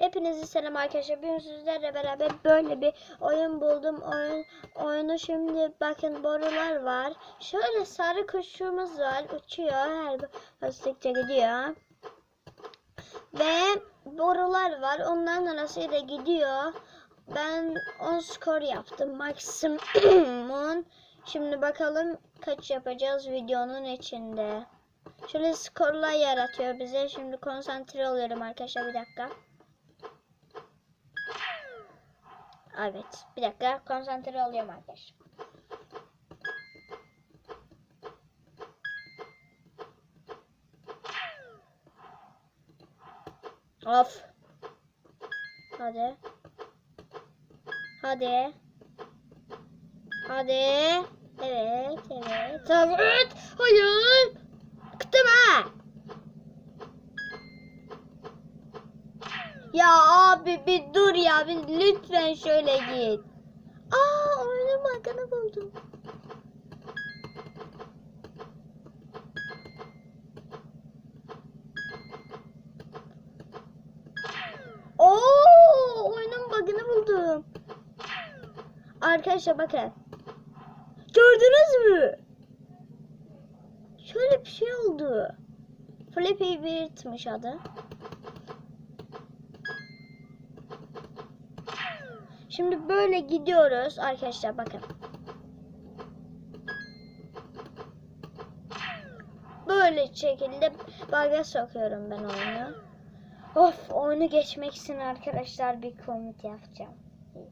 Hepinizi selam arkadaşlar. Bugün sizlerle beraber böyle bir oyun buldum. Oyun oyunu şimdi bakın borular var. Şöyle sarı kuşumuz var. Uçuyor. Her bastıkça gidiyor. Ve borular var. Onların arasıyla gidiyor. Ben 10 skor yaptım. Maksimum. Şimdi bakalım kaç yapacağız videonun içinde. Şöyle skorlar yaratıyor bize. Şimdi konsantre oluyorum arkadaşlar bir dakika. Evet. Bir dakika konsantre oluyorum arkadaşlar. Of. Hadi. Hadi. Hadi. Evet, evet. Evet. Hayır. Ya abi bir dur ya. Bir lütfen şöyle git. Aa oyunun bakını buldum. Oo oyunun bug'ını buldum. Arkadaşlar bakın. Gördünüz mü? Şöyle bir şey oldu. Flappy Bird'miş adı. Şimdi böyle gidiyoruz arkadaşlar bakın. Böyle şekilde baga sokuyorum ben oyunu. Of oyunu geçmek için arkadaşlar bir komut yapacağım.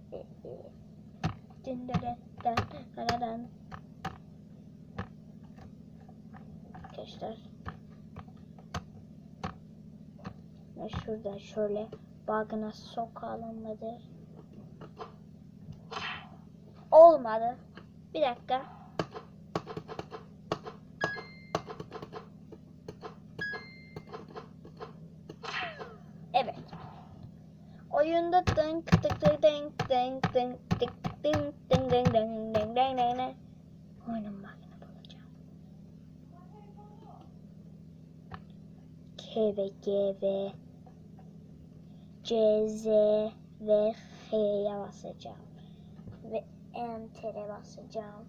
Arkadaşlar. Ve şurada şöyle bagına sokalım mıdır? Olmadı. Bir dakika. Evet. Oyunda dink tık tık dink dink dink tık tık dink dink dink dink dink dink dink Oyunun makine bulacağım. K ve G ve C, Z ve H'ye basacağım. Enter'e basacağım.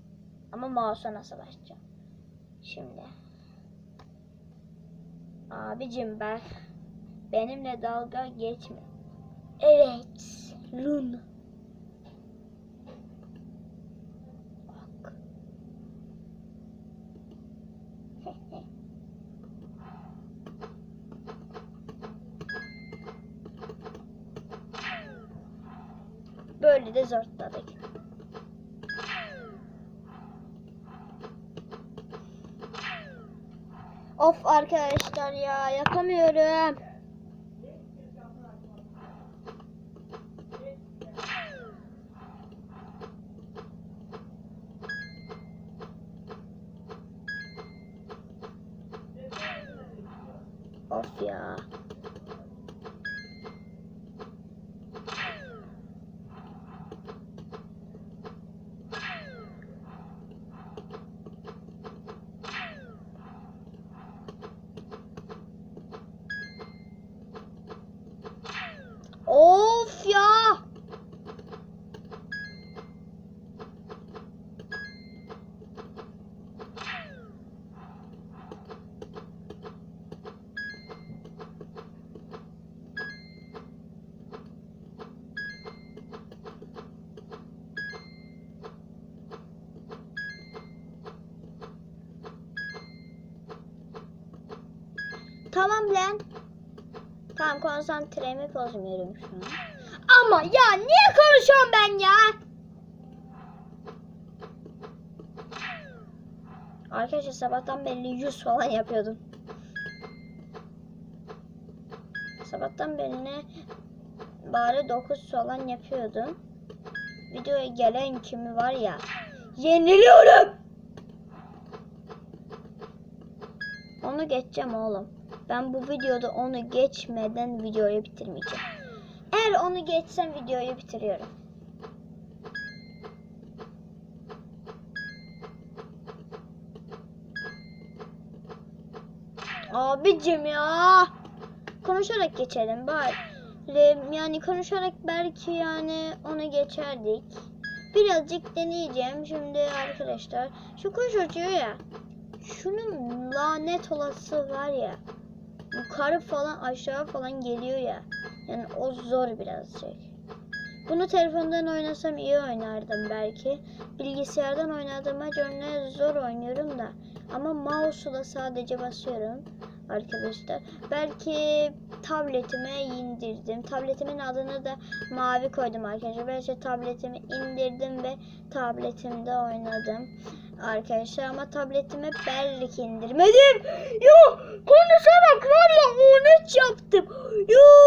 Ama mouse'a nasıl basacağım? Şimdi. Abicim bak. Benimle dalga geçme. Evet. Luna. Böyle de zortladık. Of arkadaşlar ya yapamıyorum. Of ya. Of ya. Tamam lan. Tamam konsantremi bozmuyorum şu an. Ama ya niye konuşuyorum ben ya? Arkadaşlar sabahtan beri 100 falan yapıyordum. Sabahtan beri ne bari 9 falan yapıyordum. Videoya gelen kimi var ya yeniliyorum. Onu geçeceğim oğlum. Ben bu videoda onu geçmeden videoyu bitirmeyeceğim. Eğer onu geçsem videoyu bitiriyorum. Abicim ya. Konuşarak geçelim bari. Yani konuşarak belki yani onu geçerdik. Birazcık deneyeceğim şimdi arkadaşlar. Şu kuş uçuyor ya. Şunun lanet olası var ya. Yukarı falan aşağı falan geliyor ya. Yani o zor birazcık. Bunu telefondan oynasam iyi oynardım belki. Bilgisayardan oynadığıma göre zor oynuyorum da. Ama mouse'la sadece basıyorum arkadaşlar. Belki tabletime indirdim. Tabletimin adını da mavi koydum arkadaşlar. Belki tabletimi indirdim ve tabletimde oynadım arkadaşlar. Ama tabletime belki indirmedim. Yo konuşarak var ya 13 yaptım. Yuh.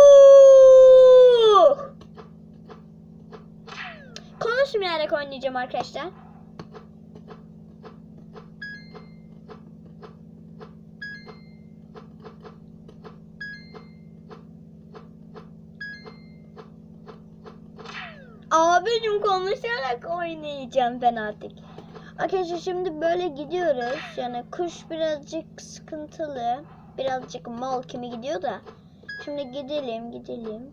Konuşmayarak oynayacağım arkadaşlar. Abicim konuşarak oynayacağım ben artık. Arkadaşlar şimdi böyle gidiyoruz. Yani kuş birazcık sıkıntılı. Birazcık mal kimi gidiyor da. Şimdi gidelim gidelim.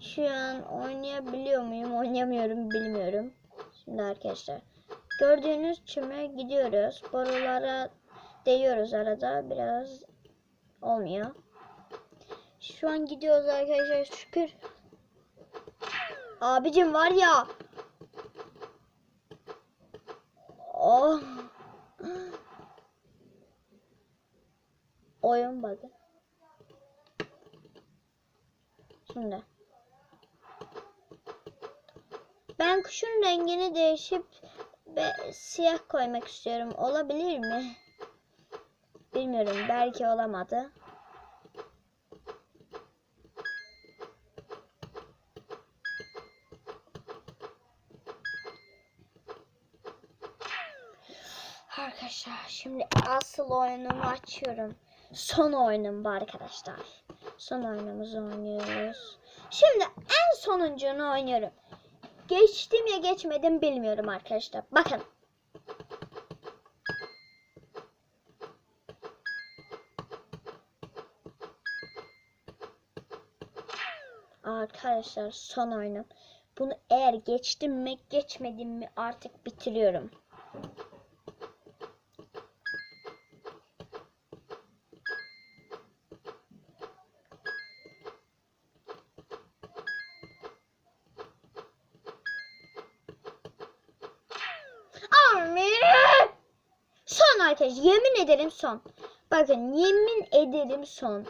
Şu an oynayabiliyor muyum? Oynayamıyorum bilmiyorum. Şimdi arkadaşlar. Gördüğünüz çime gidiyoruz. Borulara değiyoruz arada. Biraz olmuyor. Şu an gidiyoruz arkadaşlar şükür. Abicim var ya. Oh. Oyun bug'ı. Şimdi. Ben kuşun rengini değişip ve siyah koymak istiyorum. Olabilir mi? Bilmiyorum. Belki olamadı. Arkadaşlar şimdi asıl oyunumu açıyorum. Son oyunum bu arkadaşlar. Son oyunumuzu oynuyoruz. Şimdi en sonuncunu oynuyorum. Geçtim ya geçmedim bilmiyorum arkadaşlar. Bakın. Arkadaşlar son oyunum. Bunu eğer geçtim mi geçmedim mi artık bitiriyorum. Abi. Son arkadaşlar yemin ederim son. Bakın yemin ederim son.